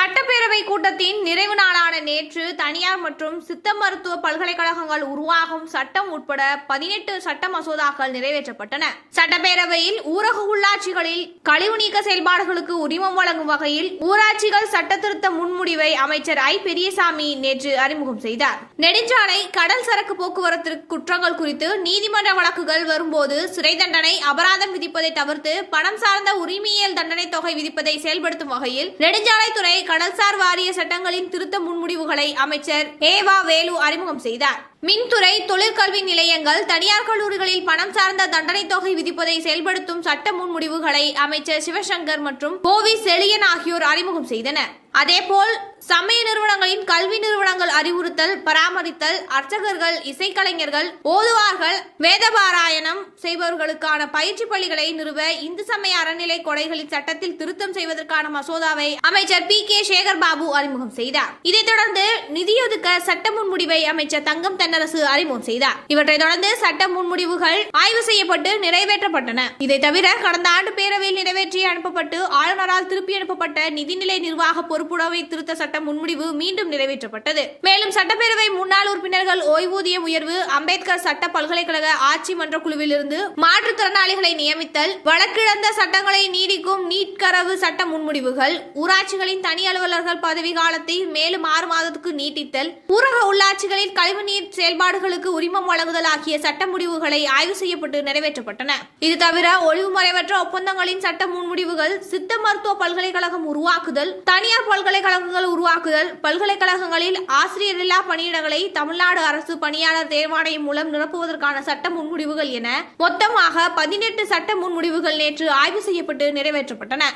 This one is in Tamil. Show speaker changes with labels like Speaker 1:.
Speaker 1: சட்டப்பேரவை கூட்டத்தின் நிறைவு நாளான நேற்று தனியார் மற்றும் சித்த மருத்துவ பல்கலைக்கழகங்கள் உருவாகும் சட்டம் உட்பட பதினெட்டு சட்ட மசோதாக்கள் நிறைவேற்றப்பட்டன. சட்டப்பேரவையில் ஊரக உள்ளாட்சிகளில் கழிவு நீக்க செயல்பாடுகளுக்கு உரிமம் வழங்கும் வகையில் ஊராட்சிகள் சட்ட திருத்த முன்முடிவை அமைச்சர் ஐ. பெரியசாமி நேற்று அறிமுகம் செய்தார். நெடுஞ்சாலை கடல் சரக்கு போக்குவரத்து குற்றங்கள் குறித்து நீதிமன்ற வழக்குகள் வரும்போது சிறை தண்டனை அபராதம் விதிப்பதை தவிர்த்து பணம் சார்ந்த உரிமையியல் தண்டனை தொகை விதிப்பதை செயல்படுத்தும் வகையில் நெடுஞ்சாலைத்துறை கடல்சார் வாரிய சட்டங்களின் திருத்த முன்முடிவுகளை அமைச்சர் ஏவா வேலு அறிமுகம் செய்தார். மின்துறை தொழிற்கல்வி நிலையங்கள் தனியார் கல்லூரிகளில் பணம் சார்ந்த தண்டனை தொகை விதிப்பதை செயல்படுத்தும் சட்ட முன்முடிவுகளை அமைச்சர் சிவசங்கர் மற்றும் கோவி செழியன் ஆகியோர் அறிமுகம் செய்தனர். அதேபோல் சமய நிறுவனங்களின் கல்வி நிறுவனங்கள் அறிவுறுத்தல் பராமரித்தல் அர்ச்சகர்கள் இசைக்கலைஞர்கள் ஓதுவார்கள் வேதபாராயணம் செய்பவர்களுக்கான பயிற்சி பள்ளிகளை நிறுவ இந்து சமய அறநிலை கொடைகளின் சட்டத்தில் திருத்தம் செய்வதற்கான மசோதாவை அமைச்சர் பி கே சேகர் பாபு அறிமுகம் செய்தார். இதைத் தொடர்ந்து நிதி நிதியொதுக்க சட்ட முன்முடிவை அமைச்சர் தங்கம் தென்னரசு அறிமுகம் செய்தார். இவற்றை தொடர்ந்து சட்ட முன்முடிவுகள் ஆய்வு செய்யப்பட்டு நிறைவேற்றப்பட்டன. இதை தவிர கடந்த ஆண்டு பேரவையில் நிறைவேற்றி அனுப்பப்பட்டு ஆளுநரால் திருப்பி அனுப்பப்பட்ட நிதிநிலை நிர்வாக பொறுப்புடைமை திருத்த சட்ட முன்முடிவு மீண்டும் நிறைவேற்றப்பட்டது. மேலும் சட்டப்பேரவை முன்னாள் உறுப்பினர்கள் ஓய்வூதிய உயர்வு அம்பேத்கர் சட்ட பல்கலைக்கழக ஆட்சி மன்ற குழுவிலிருந்து மாற்றுத்திறனாளிகளை நியமித்தல் வழக்கிழந்த சட்டங்களை நீடிக்கும் நீட்கரவு சட்ட முன்முடிவுகள் ஊராட்சிகளின் தனி அலுவலர்கள் பதவி காலத்தை மேலும் ஆறு மாதத்துக்கு நீட்டித்தல் ஊரக உள்ளாட்சிகளில் கழிவுநீர் செயல்பாடுகளுக்கு உரிமம் வழங்குதல் ஆகிய சட்ட முடிவுகளை ஆய்வு செய்யப்பட்டு நிறைவேற்றப்பட்டன. இது தவிர ஒளிவுமறைவற்ற ஒப்பந்தங்களின் சட்ட முன்முடிவுகள் சித்த மருத்துவ பல்கலைக்கழகம் உருவாக்குதல் தனியார் பல்கலைக்கழகங்கள் உருவாக்குதல் பல்கலைக்கழகங்களில் ஆசிரியரில்லா பணியிடங்களை தமிழ்நாடு அரசு பணியாளர் தேர்வாணையம் மூலம் நிரப்புவதற்கான சட்ட முன்முடிவுகள் என மொத்தமாக பதினெட்டு சட்ட முன்முடிவுகள் நேற்று ஆய்வு செய்யப்பட்டு நிறைவேற்றப்பட்டன.